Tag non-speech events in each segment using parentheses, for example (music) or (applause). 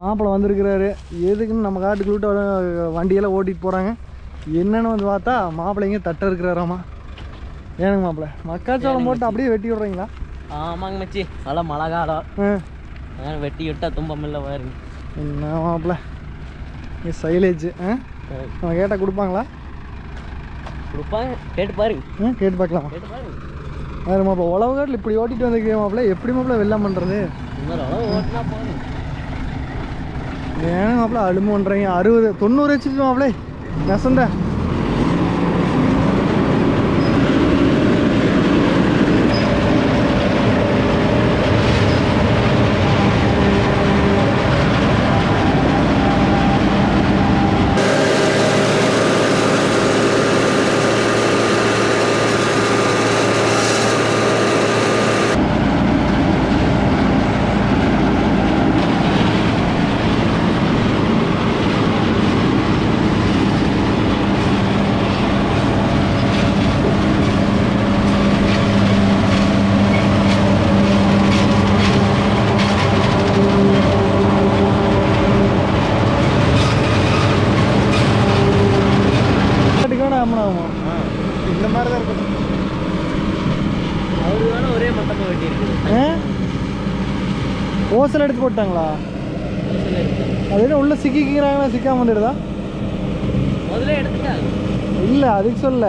மாப்பிள்ளை வந்திருக்கிறாரு. எதுக்குன்னு நம்ம காட்டுக்குள்ளிட்ட வண்டியெல்லாம் ஓட்டிட்டு போகிறாங்க என்னன்னு வந்து பார்த்தா மாப்பிள்ளைங்க தட்ட இருக்கிறாராமா. ஏனுங்க மாப்பிள்ளை. மக்காச்சோளம் போட்டு அப்படியே வெட்டி விட்றீங்களா? ஆமாங்க மச்சி. நல்லா மழை காலம். வெட்டி விட்டா துன்பம் இல்லை பாருங்க என்ன மாப்பிள்ளை? சைலேஜ் ஆ? நம்ம கேட்டால் கொடுப்பாங்களா? கொடுப்பாங்க. கேட்டு பாருங்க ஆ கேட்டு பார்க்கலாமா? கேட்டு பாருங்க வேறு மாப்பிள்ளை உழவு காட்டில் இப்படி ஓட்டிட்டு வந்திருக்கேன் மாப்பிள்ளை. எப்படி மாப்பிள்ளை வெள்ளம் பண்ணுறது அளவு ஓட்டினா போதும். ஏன் மாப்பிள்ளை அலும்பு பண்ணுறீங்க அறுபது தொண்ணூறு வச்சுட்டு மாப்பிள்ளை நெசந்த ஆமாம் ஆமாம் இந்த மாதிரி தான் இருக்கும் அவரு வேணா ஒரே மட்டமாக வெட்டி இருக்குது ஆ ஓசல் எடுத்து போட்டாங்களா? அது என்ன உள்ள சிக்கிக்கிறாங்களா சிக்காம வந்துடுதா முதல்ல எடுத்துட்டாங்க. இல்லை அதுக்கு சொல்ல.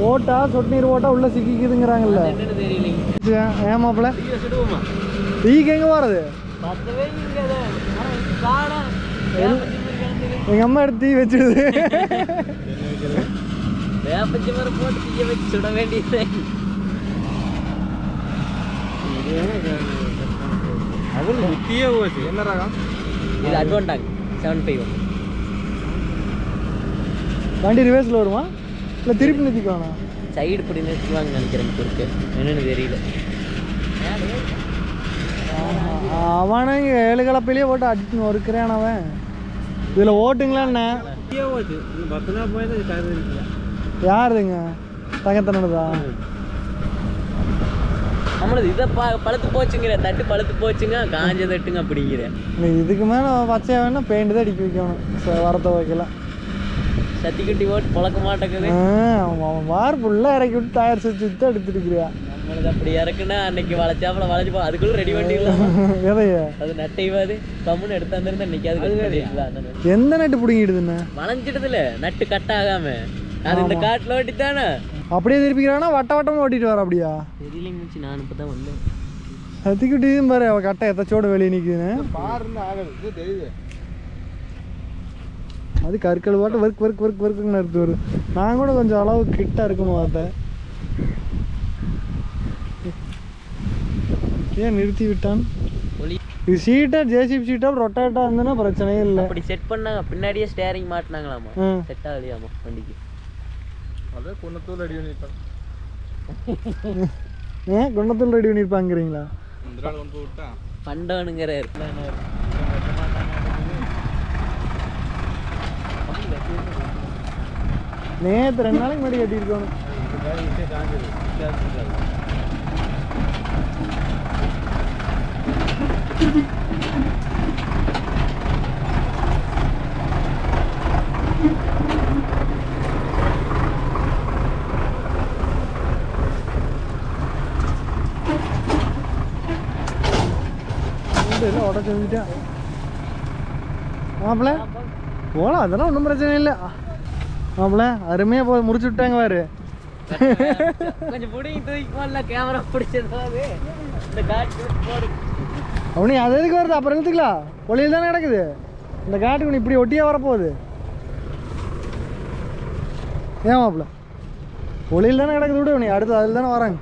போட்டா சொட்டு நீர் போட்டா உள்ள சிக்கிக்குதுங்கிறாங்கல்ல. ஏன் மாப்பிள்ள டீக்கு எங்கே போகிறது எங்கள் அம்மா எடுத்து தீ வச்சிடுது வேப்பஞ்சி மரம் போட்டு தீய வச்சு சுட வேண்டியது. அவள் முத்தியே போச்சு என்ன ரகம் இது அட்வான்டாங்க செவன் ஃபைவ் வண்டி ரிவர்ஸில் வருமா? இல்லை திருப்பி நிறுத்திக்குவானா? சைடு இப்படி நிறுத்துவாங்க நினைக்கிறேன் குறுக்கு என்னன்னு தெரியல. அவனை இங்கே ஏழு கலப்பிலேயே போட்டு அடிச்சு ஒருக்கிறான் அவன். இதில் ஓட்டுங்களாண்ணே யாருதுங்க? தங்கத்தனதா நம்மளது இதை ப பழுத்து போச்சுங்கிற தட்டு பழுத்து போச்சுங்க காஞ்ச தட்டுங்க அப்படிங்கிற. இதுக்கு மேலே பச்சையாக வேணா பெயிண்ட் தான் அடிக்க வைக்கணும். வரத்தை வைக்கலாம் சத்தி குட்டி ஓட்டு பழக்க மாட்டேங்குது. அவன் அவன் வார் ஃபுல்லாக இறக்கி விட்டு டயர் சுற்றி சுற்றி எடுத்துருக்கிறியா? நம்மளது அப்படி இறக்குன்னா அன்னைக்கு வளைச்சாப்புல வளைச்சு போ அதுக்குள்ள ரெடி பண்ணிடலாம். (laughs) எதைய? அது நட்டைவாது. கம்முன்னு எடுத்தாந்திருந்தா இன்னைக்கு அது எந்த நட்டு பிடிங்கிடுதுண்ணே வளைஞ்சிட்டதுல நட்டு கட் ஆகாம. அது இந்த காட்டுல ஓட்டி தானே அப்படியே திருப்பிக்கிறானா? வட்ட வட்டமாக ஓட்டிட்டு வர அப்படியா? தெரியலைங்க மச்சி நான் இப்போ தான் வந்தேன் சத்திக்கிட்டு பாரு அவள் கட்டை எத்தச்சோடு வெளியே நிற்குதுன்னு அது கற்கள் பாட்டு ஒர்க் ஒர்க் ஒர்க் ஒர்க்குன்னு நிறுத்து வரும் நான் கூட கொஞ்சம் அளவு கிட்ட இருக்கணும் பார்த்தேன். ஏன் நிறுத்தி விட்டான்? இது சீட்டா ஜேசிபி சீட்டா ரொட்டேட்டா இருந்ததுன்னா பிரச்சனையே இல்லை. அப்படி செட் பண்ணாங்க பின்னாடியே ஸ்டேரிங் மாட்டினாங்களாமா? செட் ஆகலையாமா வண்டிக்கு? ஏன் குணத்தில் ரெடி பண்ணியிருப்பாங்கிறீங்களா பண்டவனுங்கிற நேற்று ரெண்டு நாளைக்கு முன்னாடி கட்டியிருக்கணும் எல்லாம் உடச்சு வந்துட்டேன் மாப்பிள்ள போகலாம் அதெல்லாம் ஒன்றும் பிரச்சனை இல்லை. மாப்பிள்ள அருமையாக போய் முடிச்சு விட்டாங்க பாரு. அவனி அது எதுக்கு வருது? அப்புறம் எடுத்துக்கலாம் ஒளியில் தானே கிடக்குது இந்த காட்டுக்கு இப்படி ஒட்டியே வரப்போகுது. ஏன் மாப்பிள்ள ஒளியில் தானே கிடக்குது விடு நீ அடுத்து அதில் தானே வராங்க.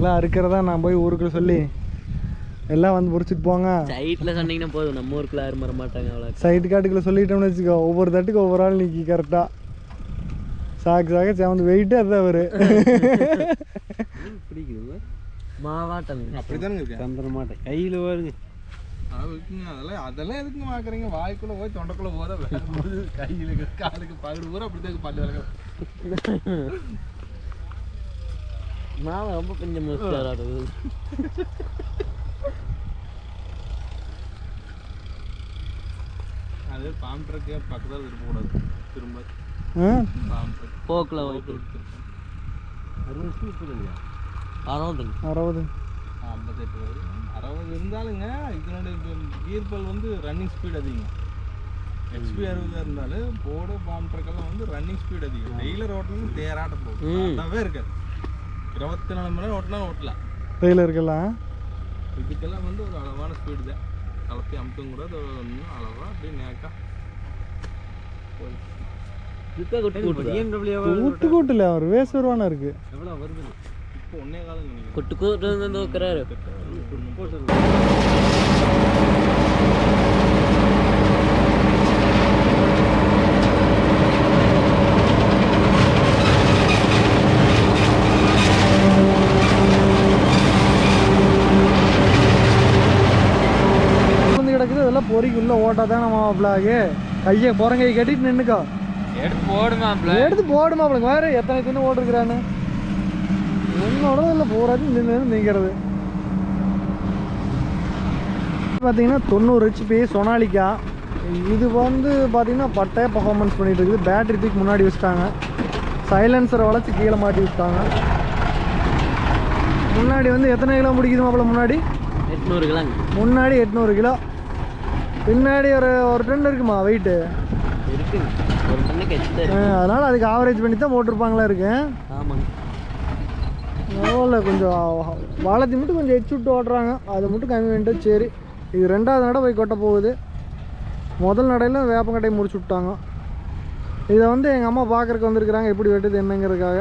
எல்லாம் இருக்கிறதா நான் போய் ஊருக்குள்ள சொல்லி எல்லாம் வந்து பிடிச்சிட்டு போங்க. சைட்ல சொன்னீங்கன்னா போதும். நம்ம ஊருக்குள்ள யாரும் வர மாட்டாங்க அவ்வளோ சைட்டு காட்டுக்குள்ள சொல்லிட்டோம்னு வச்சுக்கோ. ஒவ்வொரு தட்டுக்கு ஒவ்வொரு ஆள் நிற்கி கரெக்டாக சாக்கு சாக்கு சேவந்து வெயிட்டு அதுதான் அவரு. பிடிக்குது மாவாட்டம். அப்படிதானுங்க இருக்கு? தந்துட மாட்டேன் கையில் வருங்க அதெல்லாம் அதெல்லாம் எதுக்கு பார்க்குறீங்க வாய்க்குள்ள போய் தொண்டைக்குள்ள போதா வரும்போது கையில காலுக்கு பகுடு பூரா அப்படிதான் பல்லு விளக்க மாவை ரொம்ப கொஞ்சம் முஸ்டாராது அது ட்ரக்கே பக்கத்தில் இருக்கக்கூடாது திரும்ப. போக்கில் போயிட்டு அறுபதுங்க அறுபது ஐம்பத்தெட்டு வருது. அறுபது இருந்தாலுங்க இதனுடைய கீர்பல் வந்து ரன்னிங் ஸ்பீட் அதிகம். ஹெச்பி அறுபதாக இருந்தாலும் போட பாம்பு ட்ரக்கெல்லாம் வந்து ரன்னிங் ஸ்பீட் அதிகம். டெய்லர் ஓட்டணும் தேராட்டம் போகும் அதாவே இருக்காது. இருபத்தி நாலு மணி நேரம் ஓட்டினா ஓட்டலாம். டெய்லர் இருக்கலாம் இதுக்கெல்லாம் வந்து ஒரு அளவான ஸ்பீடு தான். கலப்பி அமுட்டும் கூட ஒன்றும் அளவாக அப்படியே நேக்கா போய். இதுக்காக குட்டி கூட்டு கூட்டு கூட்டுல அவர் வேசுவான இருக்கு. எவ்வளோ வருது? இப்போ ஒன்னே காலம் நினைக்கிறேன் குட்டு கூட்டு வந்து நோக்கிறாரு. கிடக்குது இதெல்லாம் பொறிக்குள்ள ஓட்டாதான் நம்ம பிளாகு கையை புறங்கை கட்டிட்டு நின்னுக்கோ. எடுத்து போடுமாப்ல எடுத்து போடுமா அவளுக்கு வேற எத்தனை தின்னு ஓட்டிருக்கிறான்னு? என்னோட இல்லை பூராச்சும் நின்று நீங்கிறது. பார்த்தீங்கன்னா தொண்ணூறு ஹெச்பி சொனாலிக்கா இது வந்து பார்த்தீங்கன்னா பட்டையா பர்ஃபார்மன்ஸ் பண்ணிட்டு இருக்குது. பேட்டரி தூக்கி முன்னாடி வச்சுட்டாங்க. சைலன்சரை வளைச்சு கீழே மாட்டி விட்டாங்க. முன்னாடி வந்து எத்தனை கிலோ முடிக்குது மாப்பிள முன்னாடி? எட்நூறு கிலோங்க. முன்னாடி எட்நூறு கிலோ. பின்னாடி ஒரு ஒரு டன் இருக்குமா வெயிட்டு அதனால் அதுக்கு ஆவரேஜ் பண்ணி தான் போட்டிருப்பாங்களா இருக்கு? பரவாயில்ல கொஞ்சம் வாழத்தி மட்டும் கொஞ்சம் எச்சு விட்டு ஓட்டுறாங்க. அது மட்டும் கம்மி பண்ணிட்டு சரி. இது ரெண்டாவது நடை போய் கொட்ட போகுது. முதல் நடையில் வேப்பங்கட்டையை முடிச்சு விட்டாங்க. இதை வந்து எங்கள் அம்மா பார்க்குறக்கு வந்திருக்கிறாங்க எப்படி வெட்டுது என்னங்கிறதுக்காக.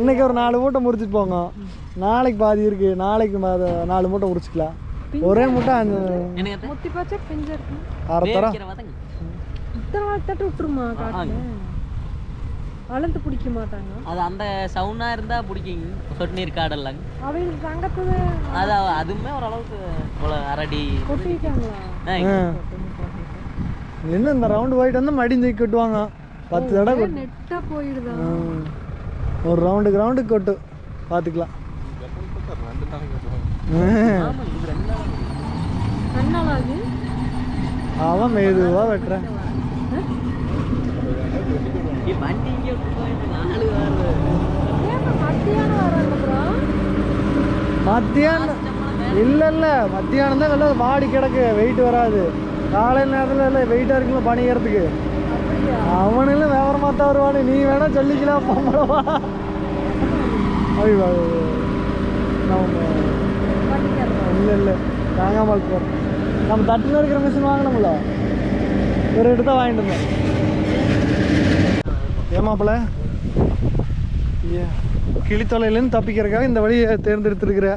இன்னைக்கு ஒரு நாலு மூட்டை முறிச்சிட்டு போங்க. நாளைக்கு பாதி இருக்கு. நாளைக்கு நாலு மூட்டை முறிச்சிக்கலாம் ஒரே மூட்டை எனக்கு முத்தி பார்த்தா பிஞ்சா இருக்கு. அரை வதங்க. இத்தனை நாள் தட்டு விட்டுருமா காட்டுல? வளர்ந்து பிடிக்க மாட்டாங்க. அது அந்த சவுண்டா இருந்தா பிடிக்குங்க. சொட்டு நீர் காடல்லாங்க அவங்க தங்கத்தை அது அதுவுமே ஓரளவுக்கு போல அரடி கொட்டிட்டாங்களா? இன்னும் இந்த ரவுண்டு போயிட்டு வந்து மடி தூக்கி கட்டுவாங்க. பத்து தடவை நெட்டா போயிடுதா. ஒரு ரவுண்டுக்கு ரவுண்டுக்கு கொட்டு. பார்த்துக்கலாம் நாள் கண்ணாலாது அவன் மெதுவாக வெட்டுறேன். மத்தியானம் இல்லை இல்லை. மத்தியானம் தான் எல்லாம் வாடி கிடக்கு. வெயிட் வராது. காலையில் நேரத்தில் இல்லை வெயிட்டாக இருக்குல்ல பணிக்கிறதுக்கு அவனும் விவரமாக தான் வருவானு. நீ வேணா சொல்லிக்கலாம். பொம்பளவா? ஐயோ நம்ம இல்லை இல்லை. தாங்காமல் போகிறோம் நம்ம தட்டில் இருக்கிற மிஷின் வாங்கினோம்ல ஒரு எடுத்தா வாங்கிட்டு இருந்தோம் ஏமாப்பிள்ள கிளித்தொலையிலேருந்து தப்பிக்கிறதுக்காக இந்த வழியை தேர்ந்தெடுத்திருக்கிற.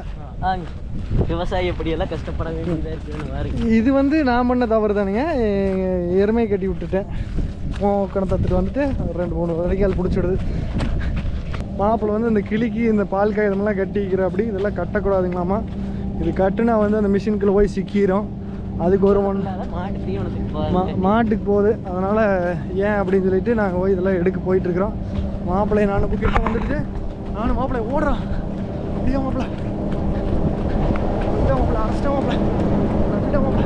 விவசாயி எப்படியெல்லாம் கஷ்டப்பட வேண்டியதா இருக்குன்னு பாருங்க. இது வந்து நான் பண்ண தவறு தானுங்க எருமையை கட்டி விட்டுட்டேன். கிணத்து தத்துட்டு வந்துட்டு ரெண்டு மூணு வரைக்கால் பிடிச்சிடுது. மாப்பிள்ளை வந்து இந்த கிளிக்கு இந்த பால் காகிதமெல்லாம் கட்டிக்கிற அப்படி இதெல்லாம் கட்டக்கூடாதுங்களாமா இது கட்டுனா வந்து அந்த மிஷினுக்குள்ளே போய் சிக்கிரும். அதுக்கு ஒரு ஒன் மாட்டுக்கு போகுது. அதனால் ஏன் அப்படின்னு சொல்லிட்டு நாங்கள் போய் இதெல்லாம் எடுக்க போயிட்டுருக்குறோம். மாப்பிள்ளையை நானும் கிட்ட வந்துட்டு நானும் மாப்பிள்ளை ஓடுறான் அப்படியே மாப்பிள்ளை. மாப்பிள்ளை அரெஸ்டாக மாப்பிள்ளை. மாப்பிள்ளை.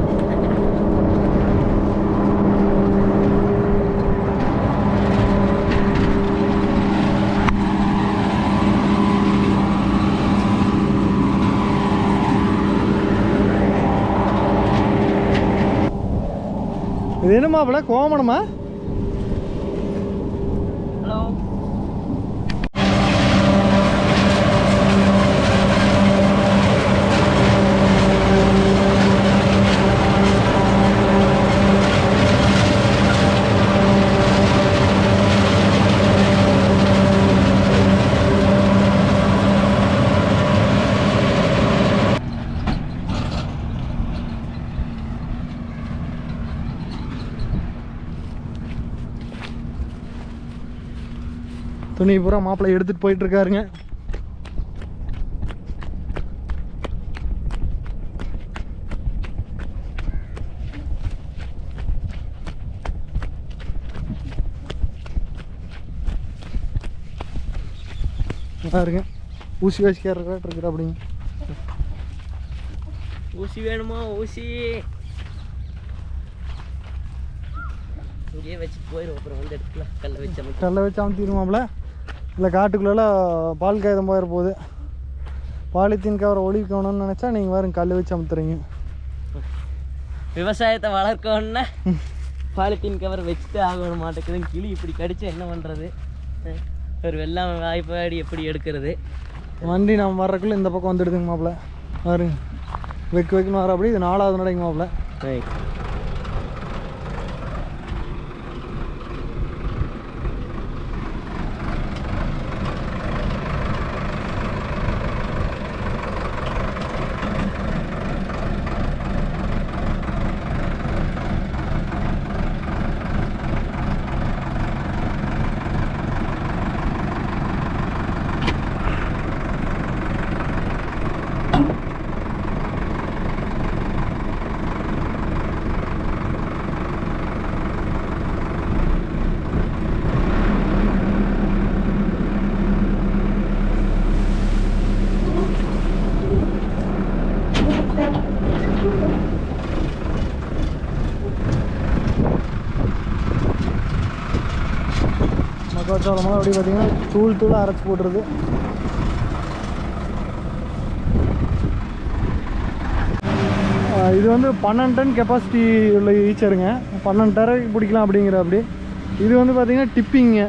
இது என்ன மாப்பிள்ளை கோமணமா துணி பூரா மாப்பிள்ளை எடுத்துகிட்டு போயிட்டு இருக்காருங்க பாருங்க. ஊசி வச்சுக்கார இருக்கிற அப்படிங்க ஊசி வேணுமா ஊசி? இங்கேயே வச்சு போயிடும் அப்புறம் வந்து எடுத்துக்கலாம். கல்ல வச்ச கல்லை வச்சு அமுத்திடுமாப்ல இல்லை காட்டுக்குள்ளெல்லாம் பால் காகிதம் போயிட போகுது. பாலித்தீன் கவரை ஒழிக்கணும்னு நினச்சா நீங்கள் வேறு கல் வச்சு அமுத்துறீங்க. விவசாயத்தை வளர்க்கணும்னா பாலித்தீன் கவர் வச்சுட்டு ஆகணும் மாட்டேங்குது கிளி இப்படி கடிச்சு என்ன பண்ணுறது ஒரு வெள்ளாமை வாய்ப்பாடி எப்படி எடுக்கிறது? வண்டி நம்ம வர்றதுக்குள்ளே இந்த பக்கம் வந்துடுதுங்க மாப்பிள்ள பாருங்க. வெக்கு வெக்குன்னு வர அப்படி இது நாலாவது நடைங்க மாப்பிள்ள மக்காச்சோளமாக அப்படி பார்த்தீங்கன்னா தூள் தூளாக அரைச்சி போட்டுருது. இது வந்து பன்னெண்டு டன் கெப்பாசிட்டி உள்ள ஈச்சருங்க பன்னெண்டு டரைக்கு பிடிக்கலாம் அப்படிங்கிற அப்படி. இது வந்து பார்த்தீங்கன்னா டிப்பிங்க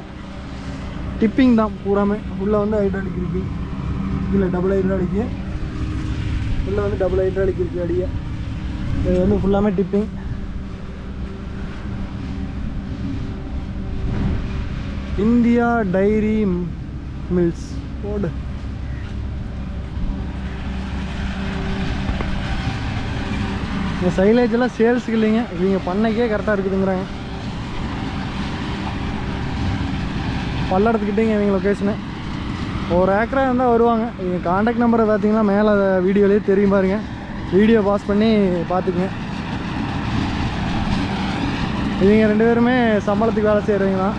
டிப்பிங் தான் பூராமே. உள்ளே வந்து ஹைட்ராலிக் இருக்குது இதில் டபுள் ஹைட்ராலிக்கு உள்ளே வந்து டபுள் ஹைட்ராலிக் இருக்குது அடியே. இது வந்து ஃபுல்லாமே டிப்பிங் இந்தியா டைரி மில்ஸ். போடு. இந்த சைலேஜ் எல்லாம் சேல்ஸுக்கு இல்லைங்க. இவங்க பண்ணைக்கே கரெக்டாக இருக்குதுங்கிறாங்க. பல்லடத்துக்கிட்டேங்க இவங்க லொக்கேஷனு ஒரு ஏக்கராக இருந்தால் வருவாங்க. இவங்க காண்டாக்ட் நம்பரை பார்த்தீங்கன்னா மேலே வீடியோலேயே தெரியும் பாருங்க. வீடியோ பாஸ் பண்ணி பார்த்துக்குங்க. இவங்க ரெண்டு பேருமே சம்பளத்துக்கு வேலை செய்கிறவங்க தான்.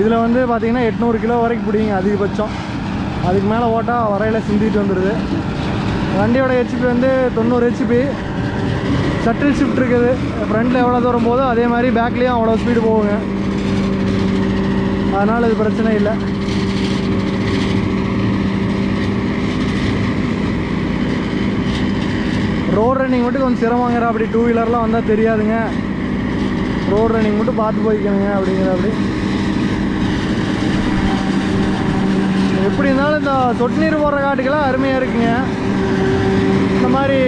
இதில் வந்து பார்த்திங்கன்னா எட்நூறு கிலோ வரைக்கும் பிடிங்க அதிகபட்சம். அதுக்கு மேலே ஓட்டால் வரையில் சிந்திட்டு வந்துடுது வண்டியோட ஹெச்பி வந்து தொண்ணூறு ஹெச்பி ஷட்டில் ஷிஃப்ட் இருக்குது. ஃப்ரண்ட்டில் எவ்வளோ தூரம் போதோ அதே மாதிரி பேக்லேயும் அவ்வளோ ஸ்பீடு போகுங்க. அதனால் இது பிரச்சனை இல்லை. ரோட் ரன்னிங் மட்டும் கொஞ்சம் சிரமங்கிற அப்படி டூ வீலர்லாம் வந்தால் தெரியாதுங்க. ரோட் ரன்னிங் மட்டும் பார்த்து போய்க்கணுங்க அப்படிங்கிற அப்படி. எப்படி இருந்தாலும் இந்த சொட்டு நீர் போடுற காட்டுக்கெல்லாம் அருமையாக இருக்குங்க. இந்த மாதிரி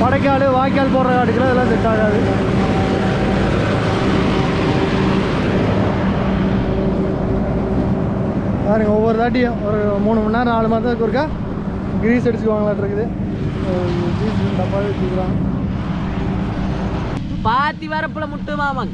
படைக்காடு வாய்க்கால் போடுற காட்டுக்கெல்லாம் இதெல்லாம் செட் ஆகாது. பாருங்க ஒவ்வொரு தாட்டியும் ஒரு மூணு மணி நேரம் நாலு மாதத்துக்கு ஒருக்கா கிரீஸ் அடிச்சுக்குவாங்களாட்டு இருக்குது. கிரீஸ் டப்பாவே வச்சுக்கிறாங்க. பாத்தி வரப்புல முட்டு மாமன்